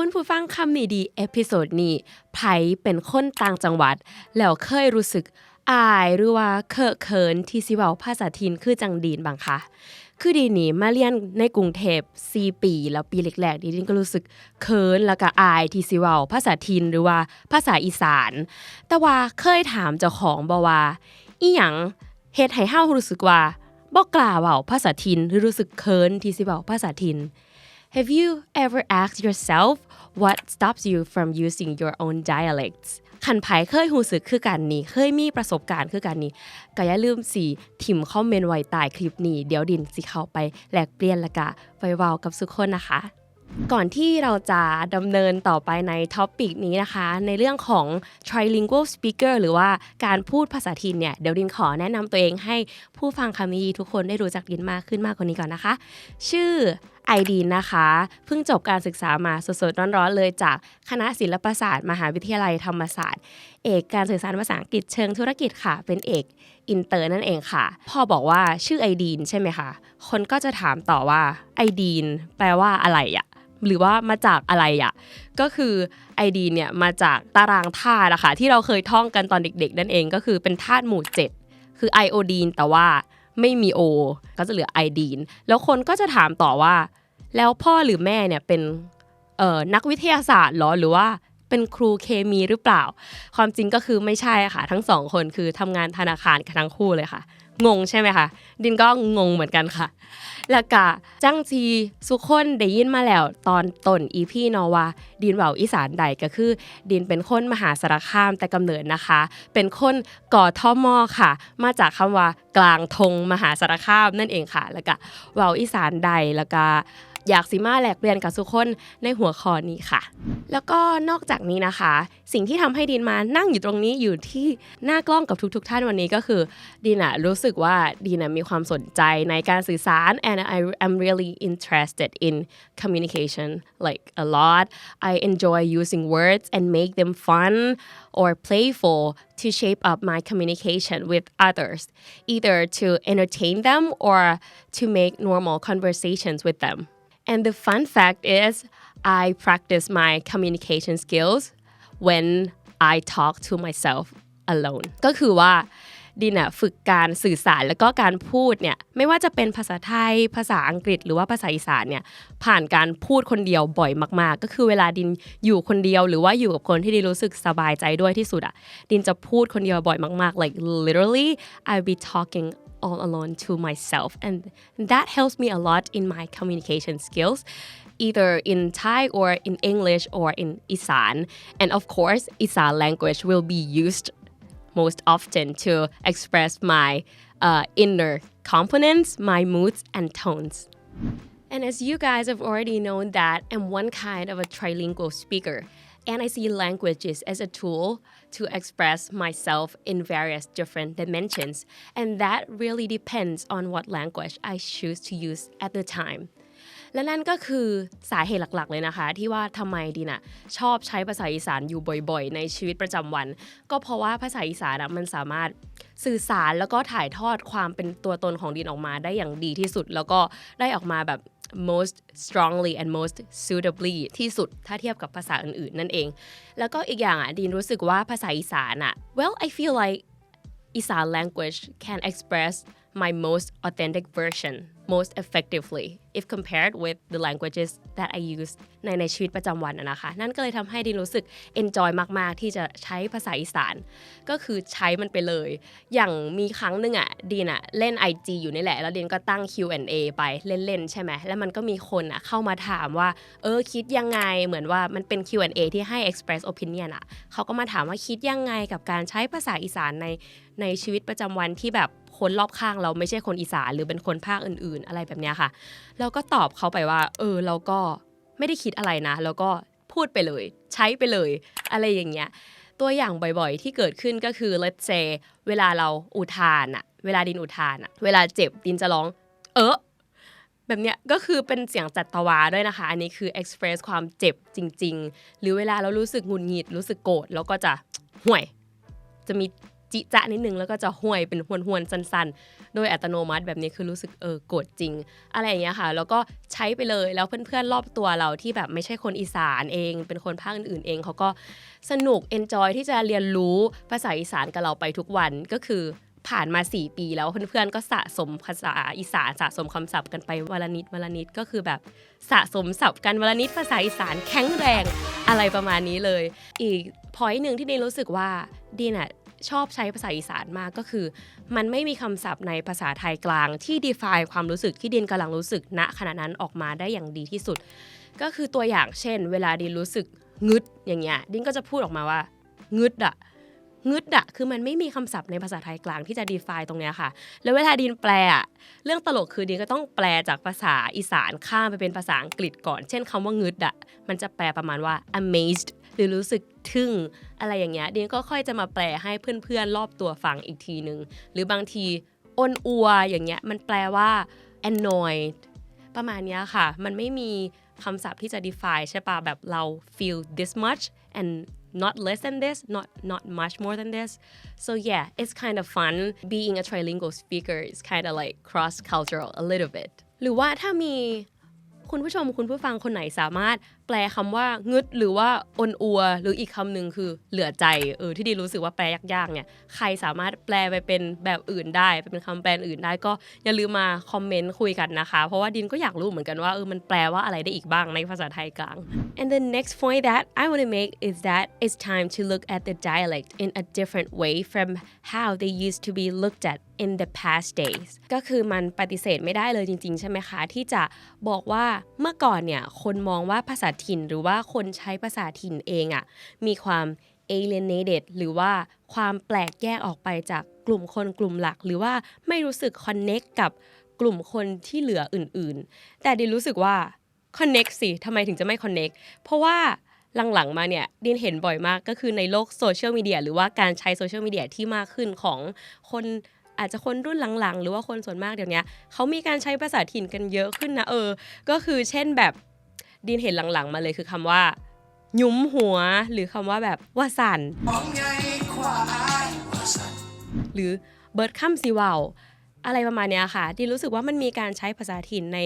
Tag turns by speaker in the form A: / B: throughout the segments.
A: คุณผู้ฟังคำนี้ดีเอพิโซดนี้ไผเป็นคนต่างจังหวัด แล้วเคยรู้สึกอายหรือว่าเคอะเขินที่สิเว้าภาษาถิ่นคือจังดีนบางคะคือดีนี่มาเรียนในกรุงเทพ4ปี แล้วปีแรกๆดินก็รู้สึกเขินแล้วก็อายที่สิเว้าภาษาถิ่นหรือว่าภาษาอีสาน แต่ว่าเคยถามเจ้าของบ่ว่าอีหยังเฮ็ดให้เฮารู้สึกว่าบ่กล้าเว้าภาษาถิ่นหรือรู้สึกเขินที่สิเว้าภาษาถิ่น Have you ever asked yourself what stops you from using your own dialects คันไผเคยหูสึกคือกันนี้ เคยมีประสบการณ์คือกันนี้ก็อย่าลืมสิทิมคอมเมนต์ไว้ใต้คลิปนี้ เดี๋ยวดินสิเข้าไปแลกเปลี่ยนละกะไว้เว้ากับทุกคนนะคะ ก่อนที่เราจะดำเนินต่อไปในท็อปิกนี้นะคะ ในเรื่องของ trilingual speaker หรือว่าการพูดภาษาถิ่นเนี่ย เดี๋ยวดินขอแนะนำตัวเองให้ผู้ฟังคำนี้ทุกคนได้รู้จักดินมากขึ้นมากกว่านี้ก่อนนะคะ ชื่อ ไอดีนนะคะ เพิ่งจบการศึกษามาสดๆร้อนๆเลยจากคณะศิลปศาสตร์ มหาวิทยาลัยธรรมศาสตร์ เอกการสื่อสารภาษาอังกฤษเชิงธุรกิจค่ะ เป็นเอกอินเตอร์นั่นเองค่ะ พอบอกว่าชื่อไอดีนใช่ไหมคะ คนก็จะถามต่อว่าไอดีนแปลว่าอะไรอะหรือว่ามาจากอะไรอะก็คือไอดีนเนี่ยมาจากตารางธาตุนะคะที่เราเคยท่องกันตอนเด็กๆ นั่นเองก็คือเป็นธาตุหมู่ 7 คือไอโอดีนแต่ว่า ไม่มีโอก็จะเหลือไอดีน แล้วคนก็จะถามต่อว่า แล้วพ่อหรือแม่เนี่ยเป็นเอ่อนักวิทยาศาสตร์เหรอหรือว่าเป็นครูเคมีหรือเปล่า ความจริงก็คือไม่ใช่ค่ะ ทั้งสองคนคือทำงานธนาคารกันทั้งคู่เลยค่ะ งงใช่ไหมคะ ดินก็งงเหมือนกันค่ะ แล้วก็จังจีสุกคนได้ยินมาแล้วตอนต้นอีพี่นอว่าดินเว่าอีสานใดก็คือ ดินเป็นคนมหาสารคามแต่กำเนิดนะคะ เป็นคนก่อท่อมอค่ะ มาจากคำว่ากลางทงมหาสารคามนั่นเองค่ะ แล้วก็เว่าอีสานใดแล้วก็ อยากสิมาแลกเปลี่ยนกับทุกคนในหัวข้อนี้ค่ะ แล้วก็นอกจากนี้นะคะ สิ่งที่ทำให้ดินมานั่งอยู่ตรงนี้อยู่ที่หน้ากล้องกับทุก ๆทท่านวันนี้ก็คือดินอะรู้สึกว่าดินอะมีความสนใจในการสื่อสาร and I am really interested in communication like a lot I enjoy using words and make them fun or playful to shape up my communication with others either to entertain them or to make normal conversations with them and the fun fact is I practice my communication skills when I talk to myself alone ก็คือว่าดินอะฝึกการสื่อสารแล้วก็การพูดเนี่ยไม่ว่าจะเป็นภาษาไทยภาษาอังกฤษหรือว่าภาษาอีสานเนี่ยผ่านการพูดคนเดียวบ่อยมาก ๆ ก็คือเวลาดินอยู่คนเดียว หรือว่าอยู่กับคนที่ดินรู้สึกสบายใจด้วยที่สุดอะดินจะพูดคนเดียวบ่อยมากๆ like literally I'll be talking all alone to myself. And that helps me a lot in my communication skills either in Thai or in English or in Isan. And of course Isan language will be used most often to express my uh, inner components my moods and tones. And as you guys have already known that I'm one kind of a trilingual speaker and I see languages as a tool to express myself in various different dimensions. And that really depends on what language I choose to use at the time. และนั่นก็คือสาเหตุหลักๆ เลยนะคะ ที่ว่าทำไมดีน่ะชอบใช้ภาษาอีสานอยู่บ่อยๆ ในชีวิตประจำวัน ก็เพราะว่าภาษาอีสานมันสามารถสื่อสารแล้วก็ถ่ายทอดความเป็นตัวตนของดินออกมาได้อย่างดีที่สุด แล้วก็ได้ออกมาแบบ most strongly and most suitably ที่สุดถ้าเทียบกับภาษาอื่นๆ นั่นเอง แล้วก็อีกอย่างอะดินรู้สึกว่าภาษาอีสานอะ well I feel like อีสาน language can express my most authentic version most effectively if compared with the languages that I use ในในชีวิตประจำวันอะนะคะ นั่นก็เลยทำให้ดินรู้สึก enjoy มาก ๆ ที่จะใช้ภาษาอีสาน ก็คือใช้มันไปเลย อย่างมีครั้งหนึ่งอะดินอะเล่น IG อยู่นี่แหละ แล้วดินก็ตั้ง Q&A ไปเล่น ๆ ใช่ไหม แล้วมันก็มีคนอะเข้ามาถามว่า เออคิดยังไง เหมือนว่ามันเป็น Q&A ที่ให้ express opinion อะเขาก็มาถามว่าคิดยังไงกับการใช้ภาษาอีสานในในชีวิตประจำวันที่แบบ คนรอบข้างเราไม่ใช่คนอีสานหรือเป็นคนภาคอื่น ๆ อะไรแบบนี้ค่ะ แล้วก็ตอบเขาไปว่า เออเราก็ไม่ได้คิดอะไรนะ แล้วก็พูดไปเลย ใช้ไปเลย อะไรอย่างเงี้ยตัวอย่างบ่อยๆ ที่เกิดขึ้นก็คือ let's say เวลาเราอุทานอะเวลาดินอุทานอะเวลาเจ็บดินจะร้อง เออแบบเนี้ยก็คือเป็นเสียงจัตวาด้วยนะคะ อันนี้คือ express ความเจ็บจริง ๆ หรือเวลาเรารู้สึกหงุดหงิดรู้สึกโกรธแล้วก็จะห่วย จะมี จิจะนิดนึงแล้วก็จะห่วยเป็นหวนหวนๆสั้นๆ โดยอัตโนมัติแบบนี้คือรู้สึกเออโกดจริง อะไรอย่างเงี้ยค่ะ แล้วก็ใช้ไปเลยแล้วเพื่อนๆรอบตัวเราที่แบบไม่ใช่คนอีสานเอง เป็นคนภาคอื่นๆเองเขาก็สนุกเอนจอยที่จะเรียนรู้ภาษาอีสานกับเราไปทุกวันก็คือผ่านมา 4 ปีแล้วเพื่อนๆก็สะสมภาษาอีสานสะสมคำศัพท์กันไปวันละนิดวันละนิดก็คือแบบสะสมศัพท์กันวันละนิดภาษาอีสานแข็งแรงอะไรประมาณนี้เลย อีกพอยต์หนึ่งที่ดีนรู้สึกว่าดีน่ะ ชอบใช้ภาษาอีสานมากก็คือ มันไม่มีคำศัพท์ในภาษาไทยกลางที่ define ความรู้สึกที่ดินกำลังรู้สึกณขณะนั้นออกมาได้อย่างดีที่สุด ก็คือตัวอย่างเช่น เวลาดินรู้สึกงึดอย่างเงี้ยดินก็จะพูดออกมาว่างึดอะงึดอะคือมันไม่มีคำศัพท์ในภาษาไทยกลางที่จะ define ตรงเนี้ยค่ะ แล้วเวลาดินแปลอะเรื่องตลกคือดินก็ต้องแปลจากภาษาอีสานข้ามไปเป็นภาษาอังกฤษก่อน เช่นคำว่างึดอะมันจะแปลประมาณว่า amazed หรือรู้สึกทึ่งอะไรอย่างเงี้ยดินก็ค่อยจะมาแปลให้เพื่อนๆรอบตัวฟังอีกทีนึง หรือบางทีอ้นอัวอย่างเงี้ยมันแปลว่า annoyed ประมาณนี้ค่ะ มันไม่มีคำศัพท์ที่จะ define ใช่ปะแบบเรา feel this much and not less than this not not much more than this so yeah it's kind of fun being a trilingual speaker is kind of like cross cultural a little bit หรือว่าถ้ามีคุณผู้ชมคุณผู้ฟังคนไหนสามารถ แปลคำว่างึดหรือว่าอนอัว หรืออีกคำหนึ่งคือเหลือใจเออที่ดีรู้สึกว่าแปลยากๆเนี่ยใครสามารถแปลไปเป็นแบบอื่นได้ไปเป็นคำแปลอื่นได้ก็อย่าลืมมาคอมเมนต์คุยกันนะคะ เพราะว่าดินก็อยากรู้เหมือนกันว่าเออมันแปลว่าอะไรได้อีกบ้างในภาษาไทยกลาง and the next point that I want to make is that it's time to look at the dialect in a different way from how they used to be looked at in the past days ก็คือมันปฏิเสธไม่ได้เลยจริง ๆ ใช่ไหมคะ ที่จะบอกว่าเมื่อก่อนเนี่ย คนมองว่าภาษาถิ่นหรือว่าคนใช้ภาษาถิ่นเองอะ่ะมีความ alienated หรือว่าความแปลกแยกออกไปจากกลุ่มคนกลุ่มหลัก หรือว่าไม่รู้สึก connect กับกลุ่มคนที่เหลืออื่นๆ แต่ดินรู้สึกว่า connect สิทำไมถึงจะไม่ connect เพราะว่าหลังๆมาเนี่ยดินเห็นบ่อยมากก็คือในโลกโซเชียลมีเดียหรือว่าการใช้โซเชียลมีเดียที่มากขึ้นของคนอาจจะคนรุ่นหลังๆ หรือว่าคนส่วนมากเดี๋ยวนี้เขามีการใช้ภาษาถิ่นกันเยอะขึ้นนะเออ ก็คือเช่นแบบ ดินเห็นหลังๆมาเลยคือคำว่ายุ้มหัวหรือคำว่าแบบว่าสันหรือเบิร์ดคัมซีวาวอะไรประมาณนี้ค่ะ ดินรู้สึกว่ามันมีการใช้ภาษาถิ่นใน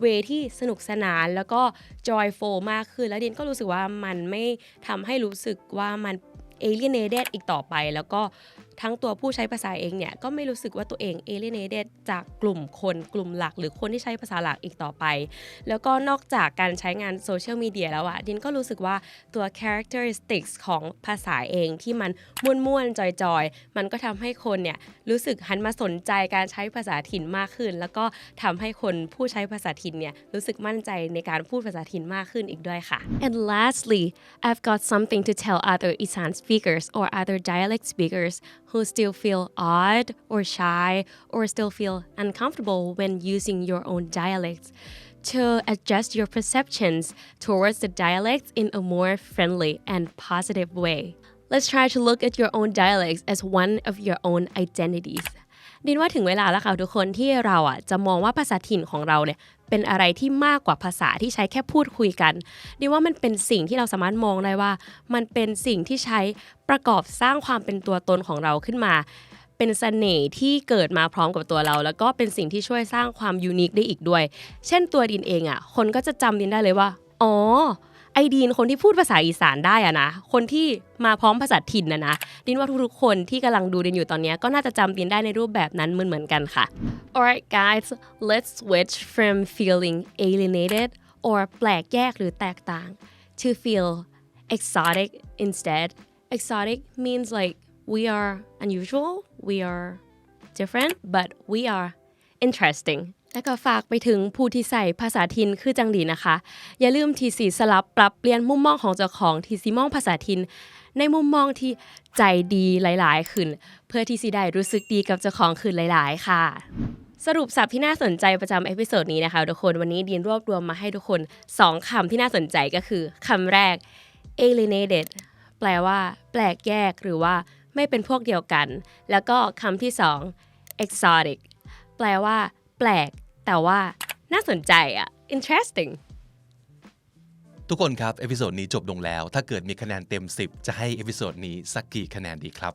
A: เวที่สนุกสนานแล้วก็ joyful มากขึ้น แล้วดินก็รู้สึกว่ามันไม่ทำให้รู้สึกว่ามัน alienated อีกต่อไป แล้วก็ ทั้งตัวผู้ใช้ภาษาเองเนี่ยก็ไม่รู้สึกว่าตัวเอง alienated จากกลุ่มคนกลุ่มหลัก หรือคนที่ใช้ภาษาหลักอีกต่อไป แล้วก็นอกจากการใช้งานโซเชียลมีเดียแล้วอะดินก็รู้สึกว่าตัว characteristics ของภาษาเองที่มันม่วนๆ จอยๆ มันก็ทำให้คนเนี่ยรู้สึกหันมาสนใจการใช้ภาษาถิ่นมากขึ้น แล้วก็ทำให้คนผู้ใช้ภาษาถิ่นเนี่ยรู้สึกมั่นใจในการพูดภาษาถิ่นมากขึ้นอีกด้วยค่ะ and lastly I've got something to tell other Isan speakers or other dialect speakers who still feel odd or shy or still feel uncomfortable when using your own dialects to adjust your perceptions towards the dialects in a more friendly and positive way. Let's try to look at your own dialects as one of your own identities. ดินว่าถึงเวลาแล้วค่ะทุกคนที่เราอะจะมองว่าภาษาถิ่นของเราเนี่ยเป็นอะไรที่มากกว่าภาษาที่ใช้แค่พูดคุยกันดิว่ามันเป็นสิ่งที่เราสามารถมองได้ว่า มันเป็นสิ่งที่ใช้ประกอบสร้างความเป็นตัวตนของเราขึ้นมา เป็นเสน่ห์ที่เกิดมาพร้อมกับตัวเรา แล้วก็เป็นสิ่งที่ช่วยสร้างความยูนิคได้อีกด้วย เช่นตัวดินเองอะคนก็จะจำดินได้เลยว่าอ๋อ ไอดีนคนที่พูดภาษาอีสานได้อะนะ คนที่มาพร้อมภาษาถิ่นนะนะ ดินว่าทุกๆคนที่กำลังดูดินอยู่ตอนนี้ก็น่าจะจำดินได้ในรูปแบบนั้นเหมือนๆกันค่ะ Alright guys let's switch from feeling alienated or แปลกแยกหรือแตกต่าง to feel exotic instead exotic means like we are unusual we are different but we are interesting แล้วก็ฝากไปถึงผู้ที่ใส่ภาษาทินคือจังดีนะคะ อย่าลืมทีสีสลับปรับเปลี่ยนมุมมองของเจ้าของทีสีมองภาษาทิน ในมุมมองที่ใจดีหลาย ๆ ขึ้น เพื่อที่สิได้รู้สึกดีกับเจ้าของขึ้นหลาย ๆ ค่ะ สรุปศัพท์ที่น่าสนใจประจำเอพิโซดนี้นะคะทุกคนวันนี้ดีนรวบรวมมาให้ทุกคน 2คำที่น่าสนใจก็คือคำแรก alienated แปลว่า แปลกแยกหรือว่าไม่เป็นพวกเดียวกัน แล้วก็คำที่ 2 exotic แปลว่า แปลก แต่ว่าน่าสนใจอะ interesting
B: ทุกคนครับ เอพิโซดนี้จบลงแล้ว ถ้าเกิดมีคะแนนเต็ม 10 จะให้เอพิโซดนี้สักกี่คะแนนดีครับ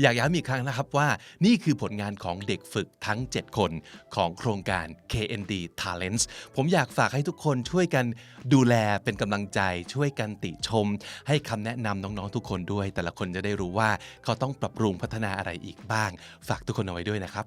B: อยากย้ำอีกครั้งนะครับว่านี่คือผลงานของเด็กฝึกทั้ง 7 คนของโครงการ KND Talents ผมอยากฝากให้ทุกคนช่วยกันดูแลเป็นกำลังใจช่วยกันติชม ให้คำแนะนำน้อง ๆ ทุกคนด้วย แต่ละคนจะได้รู้ว่าเขาต้องปรับปรุงพัฒนาอะไรอีกบ้าง ฝากทุกคนเอาไว้ด้วยนะครับ